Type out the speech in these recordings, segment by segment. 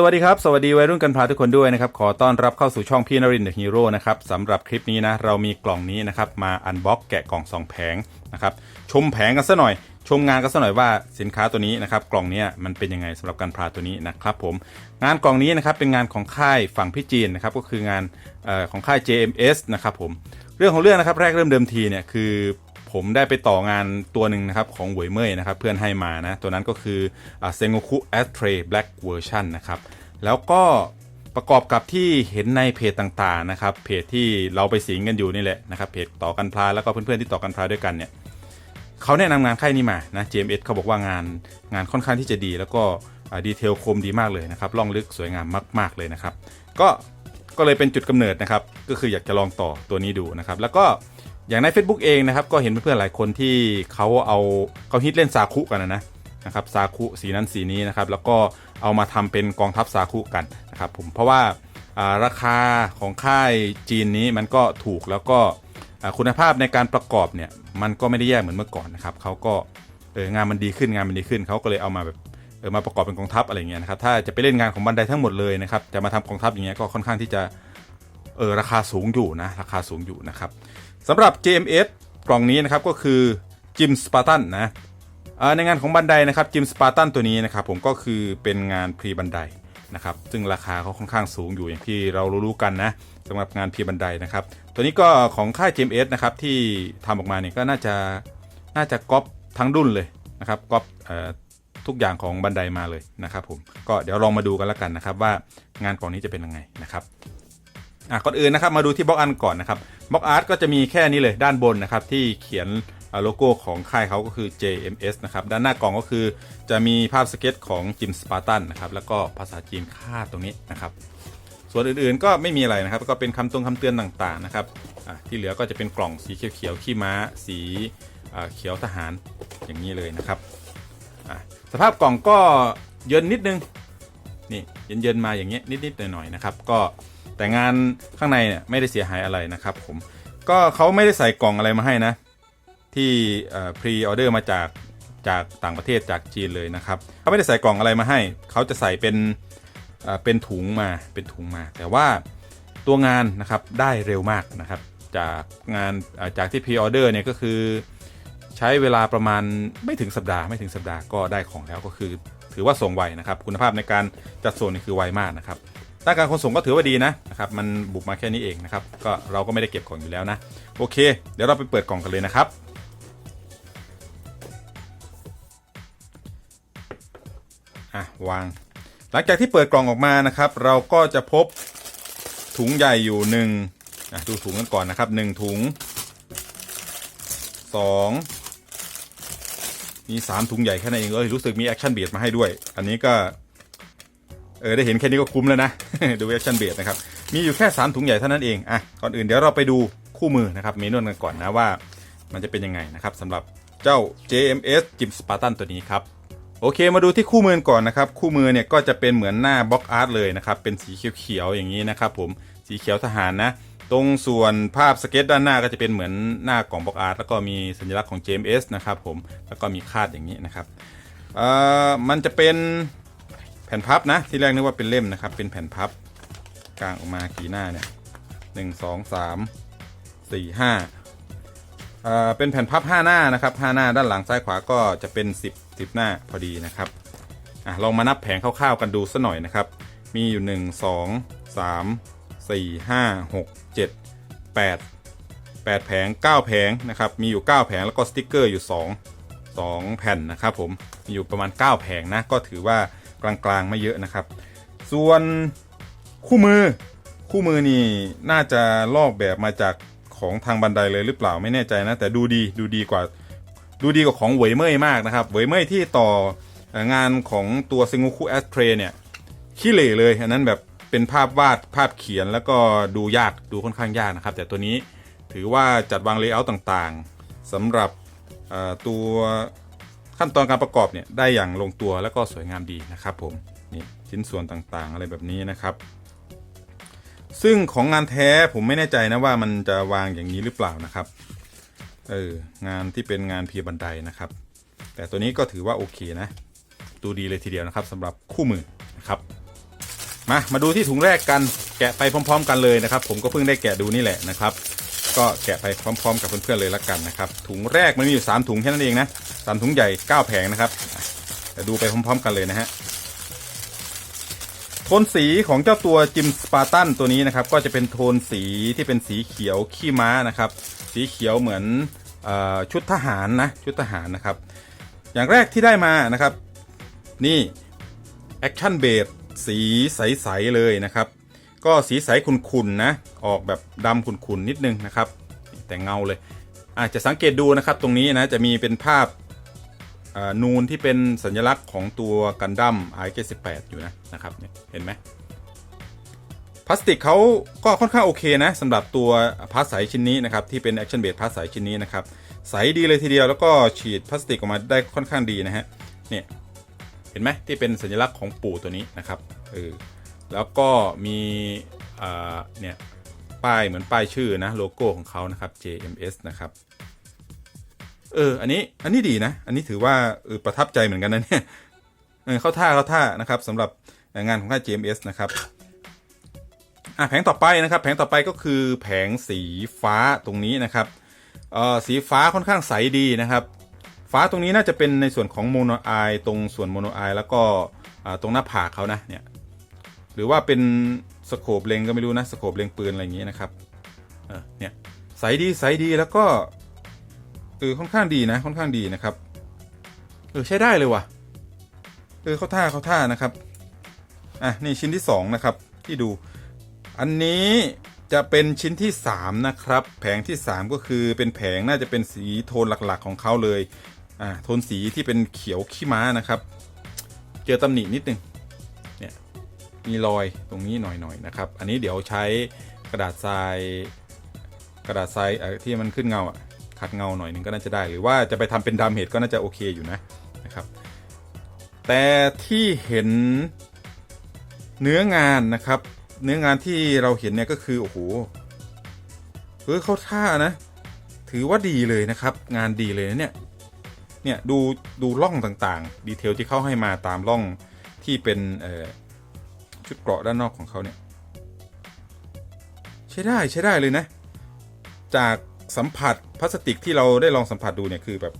สวัสดีครับ สวัสดีวัยรุ่นกันพาทุกคนด้วยนะครับ ขอต้อนรับเข้าสู่ช่องพี่นรินทร์เดอะฮีโร่นะครับสำหรับคลิปนี้นะ เรามีกล่องนี้นะครับ มาอันบ็อกแกะกล่อง2แผงนะครับ ชมแผงกันซะหน่อย ชมงานกันซะหน่อยว่าสินค้าตัวนี้นะครับ กล่องนี้มันเป็นยังไงสำหรับการพาตัวนี้นะครับผม งานกล่องนี้นะครับ เป็นงานของค่ายฝั่งพี่จีนนะครับ ก็คืองานออของค่าย JMS นะครับผม เรื่องของเรื่องนะครับ แรกเริ่มเดิมทีเนี่ยคือ ผมได้ไปต่องานตัวหนึ่งนะครับของเหวยเมยนะครับเพื่อนให้มานะ ตัวนั้นก็คือเซงโกคุแอสเทรแบล็กเวอร์ชันนะครับแล้วก็ประกอบกับที่เห็นในเพจต่างๆนะครับเพจที่เราไปสิงกันอยู่นี่แหละนะครับเพจต่อกันพลาแล้วก็เพื่อนๆที่ต่อกันพลาด้วยกันเนี่ยเขาแนะนำงานค่ายนี้มานะ JMS เขาบอกว่างานงานค่อนข้างที่จะดี แล้วก็ดีเทลคมดีมากเลยนะครับล่องลึกสวยงามมาก ๆเลยนะครับ ก็ก็เลยเป็นจุดกำเนิดนะครับ ก็คืออยากจะลองต่อตัวนี้ดูนะครับ แล้วก็ อย่างใน Facebook เองนะครับก็เห็นเพื่อนๆหลายคนที่เขาเอาเขาฮิตเล่นซาคุกันนะนะครับซาคุสีนั้นสีนี้นะครับแล้วก็เอามาทำเป็นกองทัพซาคุกันนะครับผมเพราะว่าราคาของค่ายจีนนี้มันก็ถูกแล้วก็คุณภาพในการประกอบเนี่ยมันก็ไม่ได้แย่เหมือนเมื่อก่อนนะครับเขาก็เอองานมันดีขึ้นงานมันดีขึ้นเขาก็เลยเอามาแบบเออมาประกอบเป็นกองทัพอะไรเงี้ยนะครับถ้าจะไปเล่นงานของบันไดทั้งหมดเลยนะครับจะมาทำกองทัพอย่างเงี้ยก็ค่อนข้างที่จะเออราคาสูงอยู่นะราคาสูงอยู่นะครับ สำหรับ JMS กล่องนี้นะครับก็คือจิมสปาร์ตันนะในงานของบันไดนะครับจิมสปาร์ตันตัวนี้นะครับผมก็คือเป็นงานพรีบันไดนะครับซึ่งราคาเขาค่อนข้างสูงอยู่อย่างที่เรารู้ๆกันนะสำหรับงานพรีบันไดนะครับตัวนี้ก็ของค่าย JMS นะครับที่ทำออกมาเนี่ยก็น่าจะน่าจะก๊อปทั้งดุนเลยนะครับก๊อปออทุกอย่างของบันไดมาเลยนะครับผมก็เดี๋ยวลองมาดูกันแล้วกันนะครับว่างานกล่องนี้จะเป็นยังไงนะครับ อะก่อนอื่นนะครับมาดูที่บล็อกอันก่อนนะครับบล็อกอาร์ตก็จะมีแค่นี้เลยด้านบนนะครับที่เขียนโลโก้ของค่ายเขาก็คือ JMS นะครับ ด้านหน้ากล่องก็คือจะมีภาพสเก็ตของจิมสปาร์ตันนะครับ แล้วก็ภาษาจีนค่าดตรงนี้นะครับ ส่วนอื่นๆก็ไม่มีอะไรนะครับ ก็เป็นคำตรงคำเตือนต่างๆนะครับอะที่เหลือก็จะเป็นกล่องสีเขียวๆขี้ม้า สีอ่าเขียวทหารอย่างนี้เลยนะครับอะสภาพกล่องก็เยินนิดนึง นี่เย็นๆมาอย่างเงี้ยนิดๆหน่อยๆนะครับ ก็ แต่งานข้างในเนี่ยไม่ได้เสียหายอะไรนะครับผมก็เขาไม่ได้ใส่กล่องอะไรมาให้นะ ที่พรีออเดอร์มาจากจากต่างประเทศจากจีนเลยนะครับเขาไม่ได้ใส่กล่องอะไรมาให้ เขาจะใส่เป็นเป็นถุงมาเป็นถุงมา แต่ว่าตัวงานนะครับได้เร็วมากนะครับ จากงานจากที่พรีออเดอร์เนี่ยก็คือใช้เวลาประมาณไม่ถึงสัปดาห์ไม่ถึงสัปดาห์ก็ได้ของแล้วก็คือ ถือว่าส่งไวนะครับ คุณภาพในการจัดส่งนี่คือไวมากนะครับ้านการขนส่งก็ถือว่าดีนะนะครับมันบุกมาแค่นี้เองนะครับก็เราก็ไม่ได้เก็บของอยู่แล้วนะโอเค เดี๋ยวเราไปเปิดกล่องกันเลยนะครับอะวาง หลังจากที่เปิดกล่องออกมานะครับ เราก็จะพบถุงใหญ่อยู่หนึ่งอะดูถุงกันก่อนนะครับหนึ่งถุงสองมีสามถุงใหญ่แค่นั้นเองเอ้ยรู้สึกมีแอคชั่นเบียดมาให้ด้วย อันนี้ก็ เออได้เห็นแค่นี้ก็คุ้มแล้วนะ ดูแอคชั่นเบียดนะครับ มีอยู่แค่สามถุงใหญ่เท่านั้นเองอะก่อนอื่นเดี๋ยวเราไปดูคู่มือนะครับเมนูกันก่อนนะว่ามันจะเป็นยังไงนะครับสำหรับเจ้า JMS จิมสปาร์ตันตัวนี้ครับโอเคมาดูที่คู่มือก่อนนะครับ คู่มือเนี่ยก็จะเป็นเหมือนหน้าบล็อกอาร์ตเลยนะครับ เป็นสีเขียวๆอย่างนี้นะครับผมสีเขียวทหารนะ ตรงส่วนภาพสเก็ตด้านหน้าก็จะเป็นเหมือนหน้ากล่องบล็อกอาร์ตแล้วก็มีสัญลักษณ์ของ JMS นะครับผมแล้วก็มีคาดอย่างนี้นะครับเอ่อมันจะเป็น แผ่นพับนะที่แรกนึกว่าเป็นเล่มนะครับ เป็นแผ่นพับกลางออกมากี่หน้าเนี่ยหนึ่งสองสามสี่ห้าเอ่อเป็นแผ่นพับ 5 หน้านะครับ5หน้าด้านหลังซ้ายขวาก็จะเป็น 10 10 หน้าพอดีนะครับอะลองมานับแผงคร่าวๆกันดูสัหน่อยนะครับ มีอยู่ 1 2 3 4 5 6 7 8 8 แผง 9 แผงนะครับมีอยู่ 9 แผงแล้วก็สติกเกอร์อยู่ 2 2 แผ่นนะครับผมมีอยู่ประมาณ 9 แผงนะก็ถือว่า กลางๆไม่เยอะนะครับ ส่วนคู่มือคู่มือนี่น่าจะลอกแบบมาจากของทางบันไดเลยหรือเปล่าไม่แน่ใจนะ แต่ดูดีดูดีกว่าดูดีกว่าของเหวยเมยมากนะครับเหวยเมยที่ต่องานของตัวซิงคุแอสเทรเนี่ยขี้เหร่เลยอันนั้นแบบเป็นภาพวาดภาพเขียนแล้วก็ดูยากดูค่อนข้างยากนะครับ แต่ตัวนี้ถือว่าจัดวางเลเยอร์ต่างๆสำหรับตัว ขั้นตอนการประกอบเนี่ยได้อย่างลงตัวแล้วก็สวยงามดีนะครับผมนี่ชิ้นส่วนต่างๆอะไรแบบนี้นะครับ ซึ่งของงานแท้ผมไม่แน่ใจนะว่ามันจะวางอย่างนี้หรือเปล่านะครับเอองานที่เป็นงานเพียบันไดนะครับ แต่ตัวนี้ก็ถือว่าโอเคนะดูดีเลยทีเดียวนะครับสำหรับคู่มือนะครับมามาดูที่ถุงแรกกันแกะไปพร้อม ๆ กันเลยนะครับ ผมก็เพิ่งได้แกะดูนี่แหละนะครับ ก็แกะไปพร้อมๆ กับเพื่อนๆเลยละกันนะครับ ถุงแรกมันมีอยู่ 3 ถุงแค่นั้นเองนะสามถุงใหญ่ 9 แผงนะครับอ่ดูไปพร้อม ๆ กันเลยนะฮะโทนสีของเจ้าตัวจิมสปาร์ตันตัวนี้นะครับ ก็จะเป็นโทนสีที่เป็นสีเขียวขี้ม้านะครับ สีเขียวเหมือนออชุดทหารนะชุดทหารนะครับ อย่างแรกที่ได้มานะครับ นี่แอคชั่นเบดสีใส ๆ เลยนะครับ ก็สีใสขุ่นๆนะ ออกแบบดำขุ่นๆนิดนึงนะครับ แต่เงาเลยอาจจะสังเกตดูนะครับตรงนี้นะจะมีเป็นภาพนูนที่เป็นสัญลักษณ์ของตัวกันดั้ม i78 อยู่นะนะครับเห็นไหมพลาสติกเขาก็ค่อนข้างโอเคนะสำหรับตัวพาร์ทใสชิ้นนี้นะครับที่เป็นแอคชั่นเบดพาร์ทใสชิ้นนี้นะครับใสดีเลยทีเดียวแล้วก็ฉีดพลาสติกออกมาได้ค่อนข้างดีนะฮะเนี่ยเห็นไหมที่เป็นสัญลักษณ์ของปู่ตัวนี้นะครับเออ แล้วก็มีเนี่ยป้ายเหมือนป้ายชื่อนะโลโก้ของเขานะครับ JMS นะครับเอออันนี้อันนี้ดีนะ อันนี้ถือว่าเออประทับใจเหมือนกันนะเนี่ยเข้าท่าเข้าท่านะครับสำหรับงานของค่าย JMS นะครับอะแผงต่อไปนะครับ แผงต่อไปก็คือแผงสีฟ้าตรงนี้นะครับเออสีฟ้าค่อนข้างใสดีนะครับ ฟ้าตรงนี้น่าจะเป็นในส่วนของโมโนไอตรงส่วนโมโนไอแล้วก็ตรงหน้าผากเขานะเนี่ย หรือว่าเป็นสโคปเลงก็ไม่รู้นะสโคปเลงปืนอะไรอย่างนี้นะครับเนี่ยใสดีใสดีแล้วก็เออค่อนข้างดีนะค่อนข้างดีนะครับเออใช้ได้เลยว่ะเออเข้าท่าเข้าท่านะครับอะนี่ชิ้นที่สองนะครับ ที่ดู อันนี้จะเป็นชิ้นที่ 3 นะครับ แผงที่ 3 ก็คือเป็นแผงน่าจะเป็นสีโทนหลักๆของเขาเลยอ่าโทนสีที่เป็นเขียวขี้ม้านะครับ เจอตำหนินิดนึงเนี่ย มีรอยตรงนี้หน่อยๆนะครับ อันนี้เดี๋ยวใช้กระดาษทราย กระดาษทรายที่มันขึ้นเงาอะขัดเงาหน่อยหนึงก็น่าจะได้ หรือว่าจะไปทำเป็นดามเฮดก็น่าจะโอเคอยู่นะนะครับ แต่ที่เห็นเนื้องานนะครับ เนื้องานที่เราเห็นเนี่ยก็คือโอ้โหเออเข้าท่านะ ถือว่าดีเลยนะครับ งานดีเลยนะเนี่ยเนี่ยดูดูร่องต่างๆ ดีเทลที่เขาให้มาตามร่องที่เป็นเอ่อ ชุดเกราะด้านนอกของเขาเนี่ยใช้ได้ใช้ได้เลยนะ จากสัมผัสพลาสติกที่เราได้ลองสัมผัสดูเนี่ยคือแบบ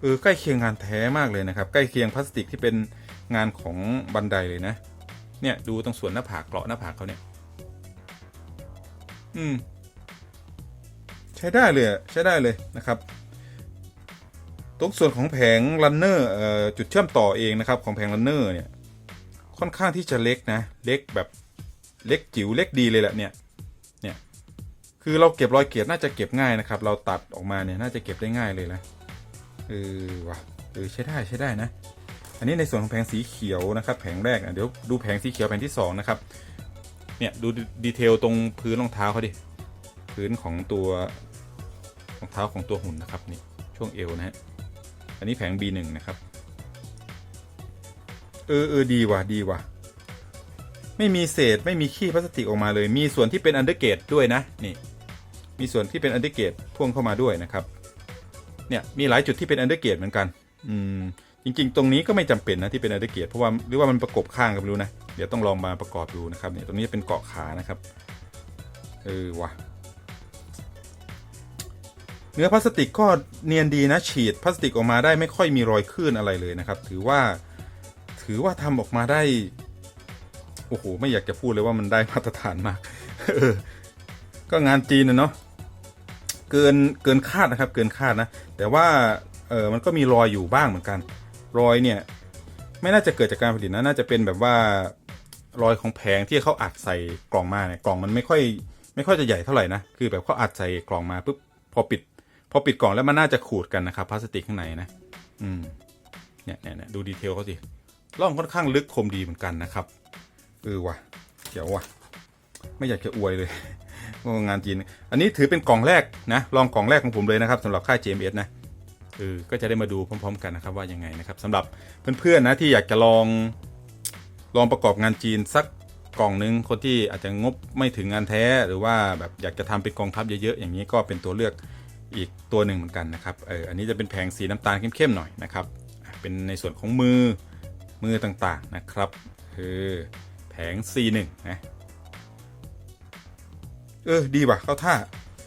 เออใกล้เคียงงานแท้มากเลยนะครับ ใกล้เคียงพลาสติกที่เป็นงานของบันไดเลยนะ เนี่ยดูตรงส่วนหน้าผากเกราะหน้าผากเขาเนี่ย อืม ใช้ได้เลยใช้ได้เลยนะครับ ตรงส่วนของแผงรันเนอร์จุดเชื่อมต่อเองนะครับ ของแผงรันเนอร์เนี่ย ค่อนข้างที่จะเล็กนะ เล็กแบบเล็กจิ๋วเล็กดีเลยแหละเนี่ย เนี่ย คือเราเก็บรอยเกลียดน่าจะเก็บง่ายนะครับ เราตัดออกมาเนี่ยน่าจะเก็บได้ง่ายเลยนะ เออว่ะ เออใช้ได้ใช้ได้นะ อันนี้ในส่วนของแผงสีเขียวนะครับ แผงแรกอะเดี๋ยวดูแผงสีเขียวแผงที่สองนะครับ เนี่ยดูดีเทลตรงพื้นรองเท้าเขาดิ พื้นของตัวรองเท้าของตัวหุ่นนะครับนี่ช่วงเอวนะฮะ อันนี้แผง B1 นะครับ เออเออดีว่ะดีว่ะ ไม่มีเศษไม่มีขี้พลาสติกออกมาเลย มีส่วนที่เป็นอันเดอร์เกตด้วยนะนี่ มีส่วนที่เป็นอันเดอร์เกตพ่วงเข้ามาด้วยนะครับ เนี่ยมีหลายจุดที่เป็นอันเดอร์เกตเหมือนกัน อืมจริง ๆ ตรงนี้ก็ไม่จำเป็นนะที่เป็นอันเดอร์เกตเพราะว่าหรือว่ามันประกบข้างกันไม่รู้นะเดี๋ยวต้องลองมาประกอบดูนะครับเนี่ยตรงนี้เป็นเกาะขานะครับเออว่ะเนื้อพลาสติกก็เนียนดีนะฉีดพลาสติกออกมาได้ไม่ค่อยมีรอยคลื่นอะไรเลยนะครับ ถือว่า ถือว่าทำออกมาได้ โอ้โห ไม่อยากจะพูดเลยว่ามันได้มาตรฐานมากก็งานจีนเนาะเกินเกินคาดนะครับ เกินคาดนะ แต่ว่าเออมันก็มีรอยอยู่บ้างเหมือนกัน รอยเนี่ย ไม่น่าจะเกิดจากการผลิตนะน่าจะเป็นแบบว่ารอยของแผงที่เขาอัดใส่กล่องมาเนี่ยกล่องมันไม่ค่อย ไม่ค่อยจะใหญ่เท่าไหร่นะคือแบบเขาอัดใส่กล่องมาปุ๊บพอปิด พอปิดกล่องแล้วมันน่าจะขูดกันนะครับพลาสติกข้างในนะ อืมเนี่ยเนี่ยเนี่ยดูดีเทลเขาสิ ร่องค่อนข้างลึกคมดีเหมือนกันนะครับเออว่ะเดี๋ยวว่ะ ไม่อยากจะอวยเลยว่างานจีน อันนี้ถือเป็นกล่องแรกนะลองกล่องแรกของผมเลยนะครับสำหรับค่าย JMS นะเออก็จะได้มาดูพร้อม ๆ กันนะครับว่ายังไงนะครับสำหรับเพื่อนๆนะที่อยากจะลองลองประกอบงานจีนสักกล่องหนึงคนที่อาจจะงบไม่ถึงงานแท้หรือว่าแบบอยากจะทำเป็นกองทัพเยอะๆอย่างนี้ก็เป็นตัวเลือกอีกตัวหนึ่งเหมือนกันนะครับเอออันนี้จะเป็นแผงสีน้ำตาลเข้มๆหน่อยนะครับเป็นในส่วนของมือ มือต่างๆนะครับเออแผง C1 นะเออดีว่ะเข้าท่า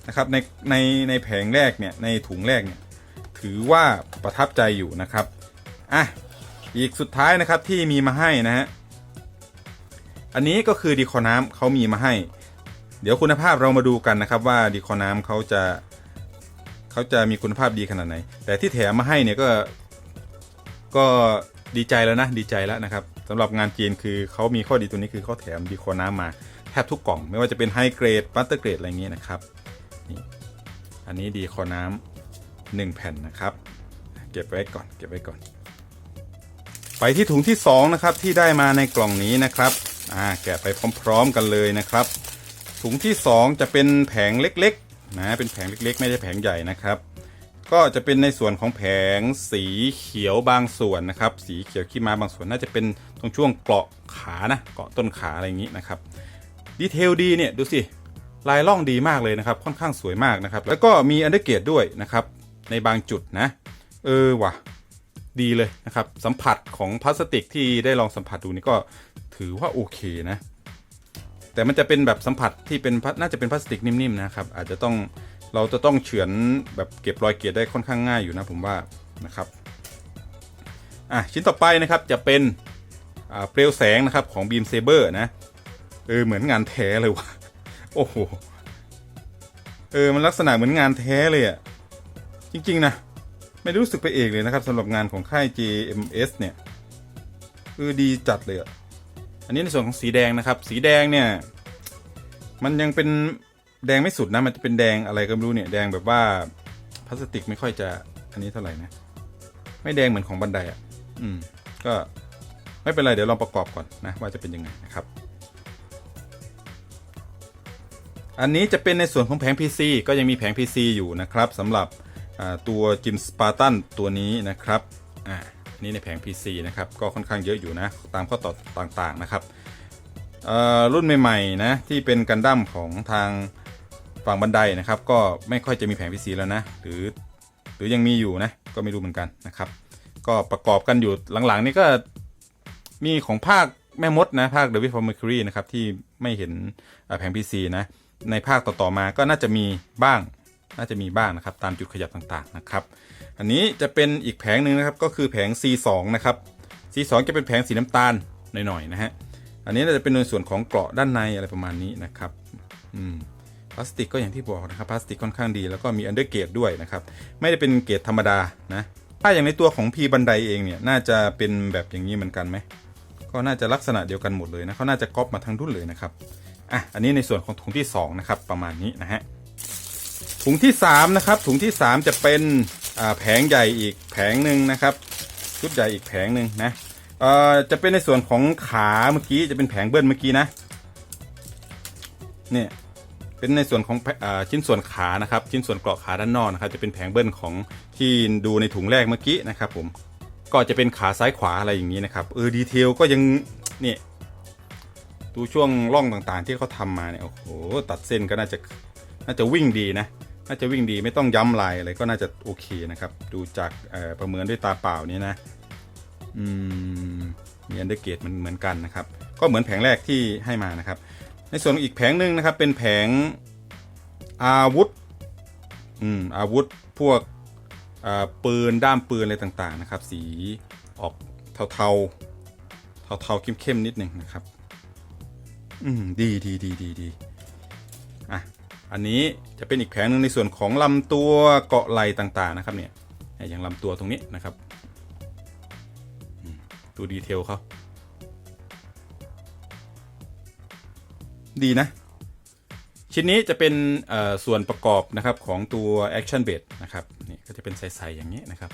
นะครับในในในแผงแรกเนี่ยในถุงแรกเนี่ยถือว่าประทับใจอยู่นะครับอะอีกสุดท้ายนะครับที่มีมาให้นะฮะอันนี้ก็คือดีคอน้ำเขามีมาให้ เดี๋ยวคุณภาพเรามาดูกันนะครับว่าดีคอน้ำเขาจะเขาจะมีคุณภาพดีขนาดไหน แต่ที่แถมมาให้เนี่ยก็ก็ ดีใจแล้วนะดีใจแล้วนะครับสำหรับงานจีนคือเขามีข้อดีตัวนี้คือเขาแถมดีคอน้ำมาแทบทุกกล่อง ไม่ว่าจะเป็นไฮเกรดบัตเตอร์เกรดอะไรเงี้ยนะครับนี่อันนี้ดีคอน้ำหนึ่งแผ่นนะครับ เก็บไว้ก่อนเก็บไว้ก่อน ไปที่ถุงที่สองนะครับที่ได้มาในกล่องนี้นะครับอ่าแกะไปพร้อม ๆ กันเลยนะครับ ถุงที่สองจะเป็นแผงเล็กๆนะเป็นแผงเล็กๆ ไม่ใช่แผงใหญ่นะครับ ก็จะเป็นในส่วนของแผงสีเขียวบางส่วนนะครับ สีเขียวขี้ม้าบางส่วนน่าจะเป็นตรงช่วงเกาะขานะเกาะต้นขาอะไรอย่างนี้นะครับดีเทลดีเนี่ยดูสิลายล่องดีมากเลยนะครับค่อนข้างสวยมากนะครับ แล้วก็มีอันเดอร์เกตด้วยนะครับในบางจุดนะเออว่ะดีเลยนะครับสัมผัสของพลาสติกที่ได้ลองสัมผัสดูนี่ก็ถือว่าโอเคนะ แต่มันจะเป็นแบบสัมผัสที่เป็นน่าจะเป็นพลาสติกนิ่มๆนะครับอาจจะต้อง เราจะต้องเฉือนแบบเก็บรอยเกล็ดได้ค่อนข้างง่ายอยู่นะผมว่านะครับอะชิ้นต่อไปนะครับจะเป็นเปลวแสงนะครับของบีมเซเบอร์นะเออเหมือนงานแท้เลยว่ะโอ้โหเออมันลักษณะเหมือนงานแท้เลยอะ่ะจริง ๆ นะ ไม่ได้รู้สึกไปเองเลยนะครับสำหรับงานของค่าย JMS เนี่ยเออดีจัดเลยอะอันนี้ในส่วนของสีแดงนะครับ สีแดงเนี่ย มันยังเป็น แดงไม่สุดนะ มันจะเป็นแดงอะไรก็ไม่รู้เนี่ย แดงแบบว่าพลาสติกไม่ค่อยจะอันนี้เท่าไหร่นะ ไม่แดงเหมือนของบันไดอะ่ะ อืม ก็ไม่เป็นไร เดี๋ยวลองประกอบก่อนนะ ว่าจะเป็นยังไงนะครับ อันนี้จะเป็นในส่วนของแผง PC ก็ยังมีแผง PC อยู่นะครับสำหรับตัวจิมสปาร์ตันตัวนี้นะครับ อ่านนี้ในแผง PC นะครับ ก็ค่อนข้างเยอะอยู่นะ ตามข้อต่อต่างๆนะครับรุ่นใหม่ ๆ นะ ที่เป็นกันดั้มของทาง ฝั่งบันไดนะครับ ก็ไม่ค่อยจะมีแผง PC แล้วนะ หรือหรือยังมีอยู่นะ ก็ไม่รู้เหมือนกันนะครับ ก็ประกอบกันอยู่หลังๆ นี่ก็มีของภาคแม่มดนะภาค The w i t for Mercury นะครับที่ไม่เห็นแผง PC นะ ในภาคต่อๆมาก็น่าจะมีบ้าง น่าจะมีบ้างนะครับ ตามจุดขยับต่างๆนะครับ อันนี้จะเป็นอีกแผงหนึ่งนะครับก็คือแผง C2 นะครับ C2 จะเป็นแผงสีน้ำตาลหน่อยๆนะฮะอันนี้น่าจะเป็นในส่วนของเกราะด้านในอะไรประมาณนี้นะครับ อืม พลาสติกก็อย่างที่บอกนะครับพลาสติกค่อนข้างดีแล้วก็มีอันเดอร์เกรดด้วยนะครับ ไม่ได้เป็นเกรดธรรมดานะ ถ้าอย่างในตัวของพีบันไดเองเนี่ยน่าจะเป็นแบบอย่างนี้เหมือนกันไหมก็น่าจะลักษณะเดียวกันหมดเลยนะเขาน่าจะก๊อปมาทั้งรุ่นเลยนะครับอะอันนี้ในส่วนของถุงที่2นะครับประมาณนี้นะฮะถุงที่3นะครับถุงที่ 3 จะเป็นแผงใหญ่อีกแผงหนึ่งนะครับชุดใหญ่อีกแผงหนึ่งนะเอ่อจะเป็นในส่วนของขาเมื่อกี้จะเป็นแผงเบิ้ลเมื่อกี้นะเนี่ย เป็นในส่วนของอชิ้นส่วนขานะครับ ชิ้นส่วนเกราะขาด้านนอกนะครับ จะเป็นแผงเบิ้ลของที่ดูในถุงแรกเมื่อกี้นะครับ ผมก็จะเป็นขาซ้ายขวาอะไรอย่างนี้นะครับเออดีเทลก็ยังนี่ดูช่วงร่องต่างๆ ที่เขาทำมาเนี่ยโอ้โหตัดเส้นก็น่าจะน่าจะวิ่งดีนะน่าจะวิ่งดีไม่ต้องย้ำลายอะไรก็น่าจะโอเคนะครับ ดูจากประเมินด้วยตาเปล่านี้นะอืมมีอันเดอร์เกตมันเหมือนกันนะครับ ก็เหมือนแผงแรกที่ให้มานะครับ ในส่วนอีกแผงหนึ่งนะครับ เป็นแผงอาวุธอืมอาวุธพวกปืนด้ามปืนอะไรต่างๆนะครับ สีออกเทาๆ เทาๆเข้มๆนิดหนึ่งนะครับ อืมดีดีดีดีดีอะอันนี้จะเป็นอีกแผงหนึ่งในส่วนของลำตัวเกาะไหลต่างๆนะครับเนี่ยอย่างลำตัวตรงนี้นะครับดูดีเทลเขา ดีนะ ชิ้นนี้จะเป็นส่วนประกอบนะครับของตัว Action b a s นะครับนี่ก็จะเป็นใสๆอย่างนี้นะครับ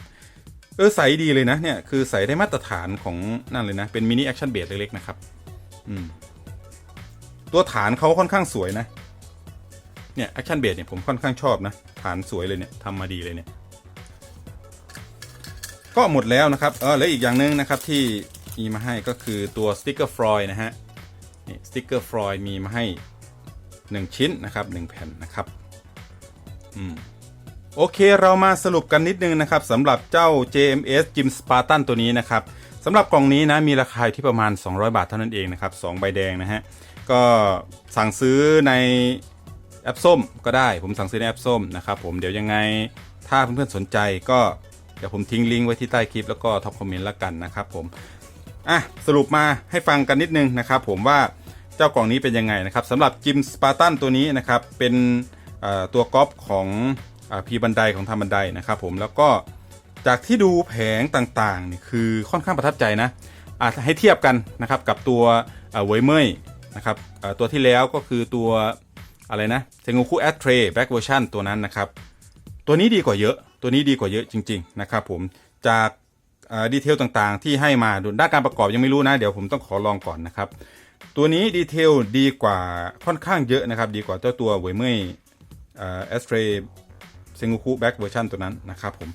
เออใสดีเลยนะเนี่ยคือใสได้มาตรฐานของนั่นเลยนะ เป็นมินิ Action b a s เล็กๆนะครับอืมตัวฐานเขาค่อนข้างสวยนะ เนี่ยแอคชั่นเบสเนี่ยผมค่อนข้างชอบนะ ฐานสวยเลยเนี่ยทำมาดีเลยเนี่ย ก็หมดแล้วนะครับเออแล้วอีกอย่างหนึงนะครับที่มีมาให้ก็คือตัวสติกเกอร์ฟรอยนะฮะ นี่สติกเกอร์ฟรอยมีมาให้ 1 ชิ้นนะครับ 1 แผ่นนะครับอืมโอเคเรามาสรุปกันนิดนึงนะครับสำหรับเจ้า JMS Jim Spartan ตัวนี้นะครับสำหรับกล่องนี้นะมีราคาอยู่ที่ประมาณ 200 บาทเท่านั้นเองนะครับ2ใบแดงนะฮะก็สั่งซื้อในแอปส้มก็ได้ผมสั่งซื้อในแอปส้มนะครับผมเดี๋ยวยังไงถ้าเพื่อนๆสนใจก็เดี๋ยวผมทิ้งลิงก์ไว้ที่ใต้คลิปแล้วก็ท็อปคอมเมนต์ละกันนะครับผม อะสรุปมาให้ฟังกันนิดนึงนะครับผมว่าเจ้ากล่องนี้เป็นยังไงนะครับสำหรับจิมสปาร์ตันตัวนี้นะครับเป็นตัวก๊อปของพีบันไดของทำบันไดนะครับผมแล้วก็จากที่ดูแผงต่างๆนี่คือค่อนข้างประทับใจนะอาจให้เทียบกันนะครับกับตัวเวยเมยนะครับตัวที่แล้วก็คือตัวอะไรนะเซง o คุแอตเทรแบ็กเวอร์ชันตัวนั้นนะครับตัวนี้ดีกว่าเยอะ ตัวนี้ดีกว่าเยอะจริง ๆ นะครับผมจาก ดีเทลต่างๆ ที่ให้มาดูด้านการประกอบยังไม่รู้นะ เดี๋ยวผมต้องขอลองก่อนนะครับ ตัวนี้ดีเทลดีกว่าค่อนข้างเยอะนะครับ ดีกว่าเจ้าตัวเวยเมยเอสเทรเซง o คุแบ็กเวอร์ชันตัวนั้นนะครับผม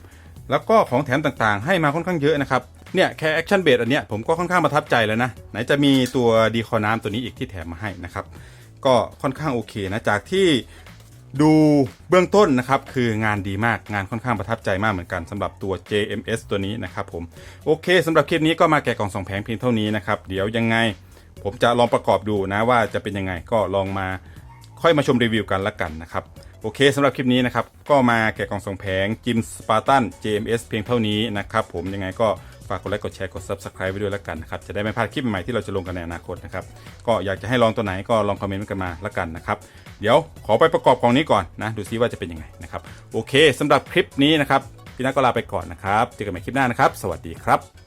แล้วก็ของแถมต่างๆ ให้มาค่อนข้างเยอะนะครับ เนี่ยแค่แอคชั่นเบสอันเนี้ยผมก็ค่อนข้างประทับใจแล้วนะ ไหนจะมีตัวดีคอน้ำตัวนี้อีกที่แถมมาให้นะครับ ก็ค่อนข้างโอเคนะ จากที่ ดูเบื้องต้นนะครับคืองานดีมากงานค่อนข้างประทับใจมากเหมือนกันสำหรับตัว JMS ตัวนี้นะครับผมโอเคสำหรับคลิปนี้ก็มาแกะกล่องสองแผงเพียงเท่านี้นะครับเดี๋ยวยังไงผมจะลองประกอบดูนะว่าจะเป็นยังไงก็ลองมาค่อยมาชมรีวิวกันละกันนะครับโอเคสำหรับคลิปนี้นะครับก็มาแกะกล่องส่งแผงจิมสปาร์ตัน JMS เพียงเท่านี้นะครับผมยังไงก็ ฝากกดไลค์กดแชร์กด Subscribe ไว้ด้วยแล้วกันนะครับจะได้ไม่พลาดคลิปใหม่ที่เราจะลงกันในอนาคตนะครับก็อยากจะให้ลองตัวไหนก็ลองคอมเมนต์กันมาแล้วกันนะครับเดี๋ยวขอไปประกอบกล่องนี้ก่อนนะดูซิว่าจะเป็นยังไงนะครับโอเคสำหรับคลิปนี้นะครับพี่นักก็ลาไปก่อนนะครับเจอกันใหม่คลิปหน้านะครับ สวัสดีครับ